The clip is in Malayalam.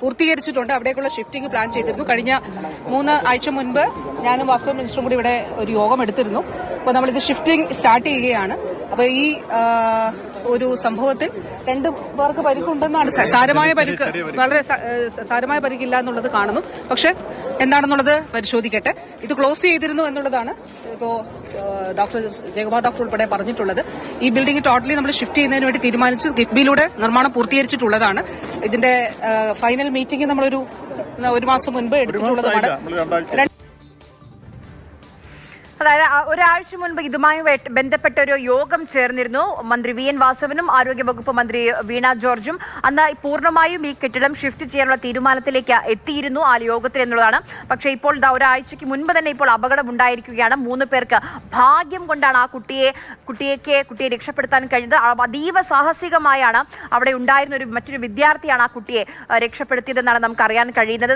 പൂർത്തീകരിച്ചിട്ടുണ്ട്. അവിടേക്കുള്ള ഷിഫ്റ്റിംഗ് പ്ലാൻ ചെയ്തിരുന്നു. കഴിഞ്ഞ മൂന്ന് ആഴ്ച മുൻപ് ഞാനും വാസ്തു മിനിസ്റ്ററും കൂടി ഇവിടെ ഒരു യോഗം എടുത്തിരുന്നു. അപ്പോൾ നമ്മളിത് ഷിഫ്റ്റിംഗ് സ്റ്റാർട്ട് ചെയ്യുകയാണ്. അപ്പോൾ ഈ ഒരു സംഭവത്തിൽ രണ്ട് പേർക്ക് പരിക്കുണ്ടെന്നാണ് സാരമായ പരിക്ക്. വളരെ സാരമായ പരിക്കില്ല എന്നുള്ളത് കാണുന്നു. പക്ഷെ എന്താണെന്നുള്ളത് പരിശോധിക്കട്ടെ. ഇത് ക്ലോസ് ചെയ്തിരുന്നു എന്നുള്ളതാണ് ഇപ്പോ ഡോക്ടർ ജയകുമാർ ഡോക്ടർ ഉൾപ്പെടെ പറഞ്ഞിട്ടുള്ളത്. ഈ ബിൽഡിംഗ് ടോട്ടലി നമ്മൾ ഷിഫ്റ്റ് ചെയ്യുന്നതിന് വേണ്ടി തീരുമാനിച്ച് കിഫ്ബിയിലൂടെ നിർമ്മാണം പൂർത്തീകരിച്ചിട്ടുള്ളതാണ്. ഇതിന്റെ ഫൈനൽ മീറ്റിംഗ് നമ്മളൊരു ഒരു മാസം മുൻപ് എടുത്തിട്ടുള്ളതുമാണ്. രണ്ട് അതായത് ഒരാഴ്ച മുൻപ് ഇതുമായി ബന്ധപ്പെട്ട ഒരു യോഗം ചേർന്നിരുന്നു. മന്ത്രി വി എൻ വാസവനും ആരോഗ്യവകുപ്പ് മന്ത്രി വീണ ജോർജും. അന്ന് പൂർണമായും ഈ കെട്ടിടം ഷിഫ്റ്റ് ചെയ്യാനുള്ള തീരുമാനത്തിലേക്ക് എത്തിയിരുന്നു ആ യോഗത്തിൽ എന്നുള്ളതാണ്. പക്ഷെ ഇപ്പോൾ ഒരാഴ്ചയ്ക്ക് മുൻപ് തന്നെ ഇപ്പോൾ അപകടം ഉണ്ടായിരിക്കുകയാണ് മൂന്ന് പേർക്ക് ഭാഗ്യം കൊണ്ടാണ് ആ കുട്ടിയെ കുട്ടിയേക്ക് കുട്ടിയെ രക്ഷപ്പെടുത്താൻ കഴിഞ്ഞത്. അതീവ സാഹസികമായാണ് അവിടെ ഉണ്ടായിരുന്ന ഒരു മറ്റൊരു വിദ്യാർത്ഥിയാണ് ആ കുട്ടിയെ രക്ഷപ്പെടുത്തിയതെന്നാണ് നമുക്ക് അറിയാൻ കഴിയുന്നത്.